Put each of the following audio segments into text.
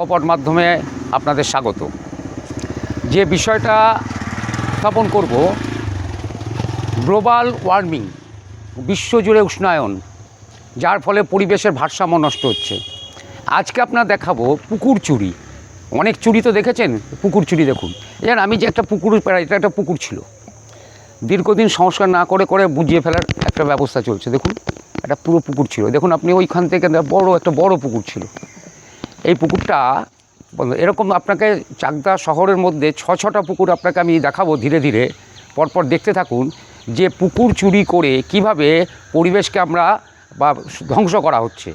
লকপট মাধ্যমে আপনাদের স্বাগত। যে বিষয়টা স্থাপন করব, গ্লোবাল ওয়ার্মিং, বিশ্বজুড়ে উষ্ণায়ন, যার ফলে পরিবেশের ভারসাম্য নষ্ট হচ্ছে। আজকে আপনার দেখাবো পুকুর চুরি। অনেক চুরি তো দেখেছেন? পুকুর চুরি দেখুন। এর আমি যে একটা পুকুর, এটা একটা পুকুর ছিল। দীর্ঘদিন সংস্কার না করে করে বুঝিয়ে ফেলার একটা ব্যবস্থা চলছে। দেখুন, একটা পুরো পুকুর ছিল। দেখুন, আপনি ওইখান থেকে বড়, একটা বড় পুকুর ছিল। এই পুকুরটা এরকম আপনাকে চাকদা শহরের মধ্যে ছ, ছটা পুকুর আপনাকে আমি দেখাবো ধীরে ধীরে। পরপর দেখতে থাকুন যে পুকুর চুরি করে কীভাবে পরিবেশকে আমরা বা ধ্বংস করা হচ্ছে।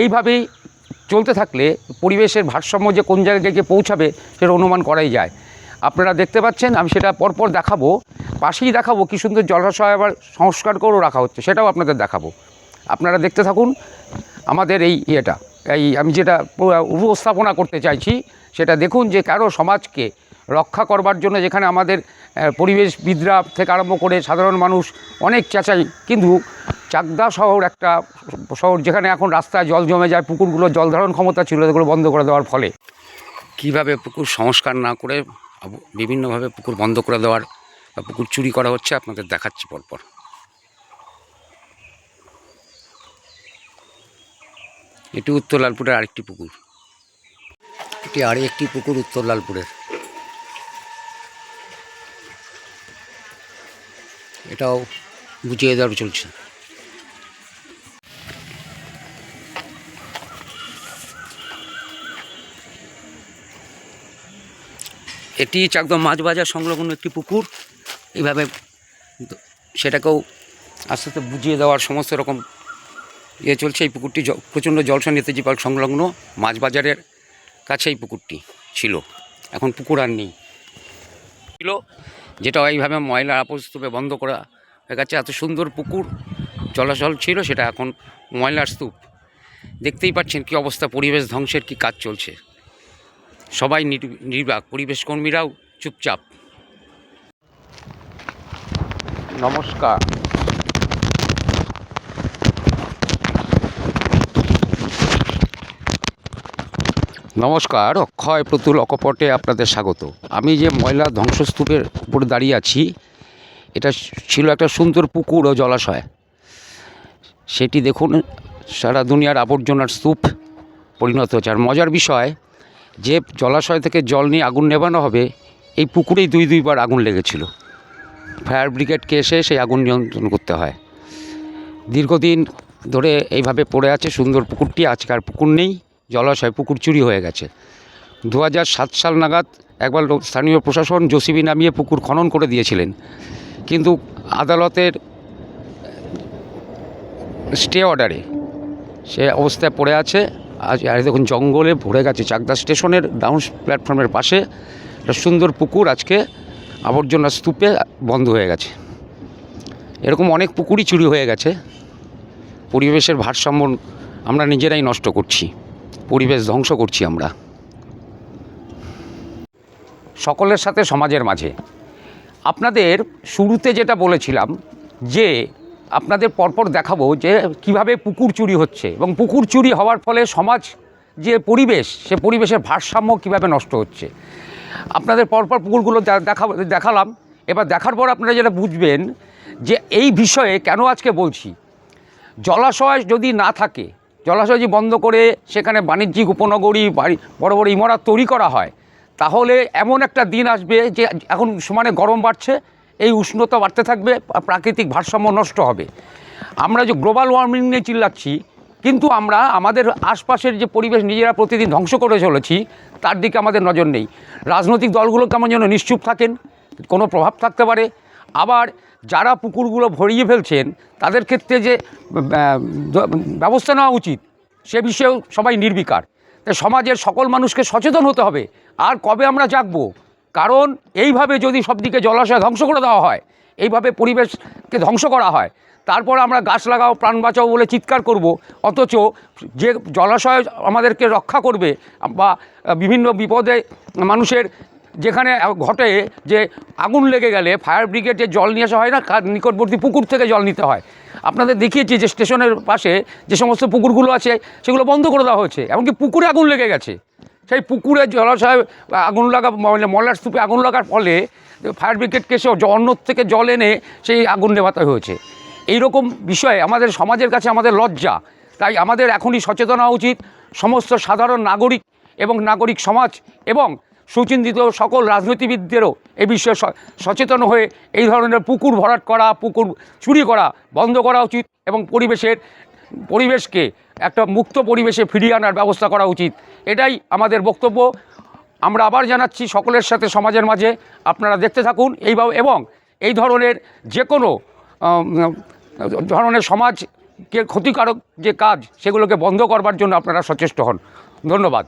এইভাবেই চলতে থাকলে পরিবেশের ভারসাম্য যে কোন জায়গায় গিয়ে পৌঁছাবে সেটা অনুমান করাই যায়। আপনারা দেখতে পাচ্ছেন, আমি সেটা পরপর দেখাবো। পাশেই দেখাবো কি সুন্দর জলাশয় আবার সংস্কার করেও রাখা হচ্ছে, সেটাও আপনাদের দেখাবো। আপনারা দেখতে থাকুন আমাদের এই ইয়েটা। এই আমি যেটা উপস্থাপনা করতে চাইছি সেটা দেখুন যে কারও সমাজকে রক্ষা করবার জন্য যেখানে আমাদের আহ, পরিবেশবিদরা থেকে আরম্ভ করে সাধারণ মানুষ অনেক চেঁচাই কিন্তু চাকদা শহর একটা শহর যেখানে এখন রাস্তায় জল জমে যায় পুকুরগুলো জল ধারণ ক্ষমতা ছিল সেগুলো বন্ধ করে দেওয়ার ফলে। কীভাবে পুকুর সংস্কার না করে বিভিন্নভাবে পুকুর বন্ধ করে দেওয়ার বা পুকুর চুরি করা হচ্ছে আপনাদের দেখাচ্ছি পরপর। এটি উত্তর লালপুরের আরেকটি পুকুর। এটি আর একটি পুকুর উত্তর লালপুরের। এটাও বুঝিয়ে দেওয়ার চলছে। এটি চাকদম মাছ বাজার সংলগ্ন একটি পুকুর। এইভাবে সেটাকেও আস্তে আস্তে বুঝিয়ে দেওয়ার সমস্ত রকম ইয়ে চলছে এই পুকুরটি প্রচণ্ড জলসা নেতাজি পার্ক সংলগ্ন মাছ বাজারের কাছে এই পুকুরটি ছিল। এখন পুকুর আর নেই। ছিল, যেটা এইভাবে ময়লা আপস্তূপে বন্ধ করা হয়ে গেছে। এত সুন্দর পুকুর চলাচল ছিল, সেটা এখন ময়লার স্তূপ। দেখতেই পাচ্ছেন কি অবস্থা, পরিবেশ ধ্বংসের কি কাজ চলছে। সবাই নির- নির্বাক, পরিবেশ কর্মীরাও চুপচাপ। নমস্কার। নমস্কার, অক্ষয় প্রতুল অকপটে আপনাদের স্বাগত। আমি যে ময়লা ধ্বংসস্তূপের উপরে দাঁড়িয়ে আছি, এটা ছিল একটা সুন্দর পুকুর ও জলাশয়। সেটি দেখুন, সারা দুনিয়ার আবর্জনার স্তূপ পরিণত হচ্ছে। আর মজার বিষয়, যে জলাশয় থেকে জল নিয়ে আগুন নেভানো হবে, এই পুকুরেই দুই দুইবার আগুন লেগেছিল। ফায়ার ব্রিগেডকে এসে সেই আগুন নিয়ন্ত্রণ করতে হয়। দীর্ঘদিন ধরে এইভাবে পড়ে আছে সুন্দর পুকুরটি, আজকে আর পুকুর নেই। জলাশয়, পুকুর চুরি হয়ে গেছে। দু সাল নাগাদ একবার স্থানীয় প্রশাসন জসিবি নামিয়ে পুকুর খনন করে দিয়েছিলেন। কিন্তু আদালতের স্টে অর্ডারে সে অবস্থায় পড়ে আছে। আজ আর দেখুন, জঙ্গলে ভরে গেছে। চাকদা স্টেশনের ডাউন প্ল্যাটফর্মের পাশে একটা সুন্দর পুকুর আজকে আবর্জনা স্তূপে বন্ধ হয়ে গেছে। এরকম অনেক পুকুরই চুরি হয়ে গেছে। পরিবেশের ভারসাম্য আমরা নিজেরাই নষ্ট করছি। পরিবেশ ধ্বংস করছি আমরা। সকলের সাথে সমাজের মাঝে। আপনাদের শুরুতে যেটা বলেছিলাম, যে আপনাদের পরপর দেখাবো যে কীভাবে পুকুর চুরি হচ্ছে এবং পুকুর চুরি হওয়ার ফলে সমাজ যে পরিবেশ, সে পরিবেশের ভারসাম্য কীভাবে নষ্ট হচ্ছে। আপনাদের পরপর পুকুরগুলো দেখা, দেখালাম। এবার দেখার পর আপনারা যেটা বুঝবেন যে এই বিষয়ে কেন আজকে বলছি। জলাশয় যদি না থাকে জলাশয় যদি বন্ধ করে সেখানে বাণিজ্যিক উপনগরী, বাড়ি, বড় বড় ইমারত তৈরি করা হয়। তাহলে এমন একটা দিন আসবে যে এখন সমানে গরম বাড়ছে, এই উষ্ণতা বাড়তে থাকবে, প্রাকৃতিক ভারসাম্য নষ্ট হবে। আমরা যে গ্লোবাল ওয়ার্মিং নিয়ে চিল্লাচ্ছি, কিন্তু আমরা আমাদের আশপাশের যে পরিবেশ নিজেরা প্রতিদিন ধ্বংস করে চলেছি, তার দিকে আমাদের নজর নেই। রাজনৈতিক দলগুলো কেমন যেন নিশ্চুপ থাকেন, কোনো প্রভাব থাকতে পারে আবার যারা পুকুরগুলো ভরিয়ে ফেলছেন, তাদের ক্ষেত্রে যে ব্যবস্থা নেওয়া উচিত, সে বিষয়েও সবাই নির্বিকার। তাই সমাজের সকল মানুষকে সচেতন হতে হবে। আর কবে আমরা জাগবো? কারণ এইভাবে যদি সব দিকে জলাশয় ধ্বংস করে দেওয়া হয়, এইভাবে পরিবেশকে ধ্বংস করা হয়, তারপর আমরা গাছ লাগাও, প্রাণ বাঁচাও বলে চিৎকার করব, অথচ যে জলাশয় আমাদেরকে রক্ষা করবে বা বিভিন্ন বিপদে মানুষের যেখানে ঘটে যে আগুন লেগে গেলে ফায়ার ব্রিগেড জল নিয়ে আসা হয় না নিকটবর্তী পুকুর থেকে জল নিতে হয়। আপনাদের দেখিয়েছি যে স্টেশনের পাশে যে সমস্ত পুকুরগুলো আছে, সেগুলো বন্ধ করে দেওয়া হয়েছে, এমনকি পুকুরে আগুন লেগে গেছে। সেই পুকুরে জলাশয়ে আগুন লাগা মানে ময়লার স্তূপে আগুন লাগার ফলে ফায়ার ব্রিগেডকে জ- অন্য থেকে জল এনে সেই আগুন নেভাতে হয়েছে। এই রকম বিষয়ে আমাদের সমাজের কাছে আমাদের লজ্জা। তাই আমাদের এখনই সচেতন হওয়া উচিত। সমস্ত সাধারণ নাগরিক এবং নাগরিক সমাজ এবং সুচিন্তিত সকল রাজনীতিবিদদেরও এই বিষয়ে সচেতন হয়ে এই ধরনের পুকুর ভরাট করা, পুকুর চুরি করা বন্ধ করা উচিত এবং পরিবেশের, পরিবেশকে একটা মুক্ত পরিবেশে ফিরিয়ে আনার ব্যবস্থা করা উচিত। এটাই আমাদের বক্তব্য। আমরা আবার জানাচ্ছি সকলের সাথে সমাজের মাঝে। আপনারা দেখতে থাকুন এইভাবে এবং এই ধরনের যে কোনো ধরনের সমাজকে ক্ষতিকারক যে কাজ, সেগুলোকে বন্ধ করবার জন্য আপনারা সচেষ্ট হন। ধন্যবাদ।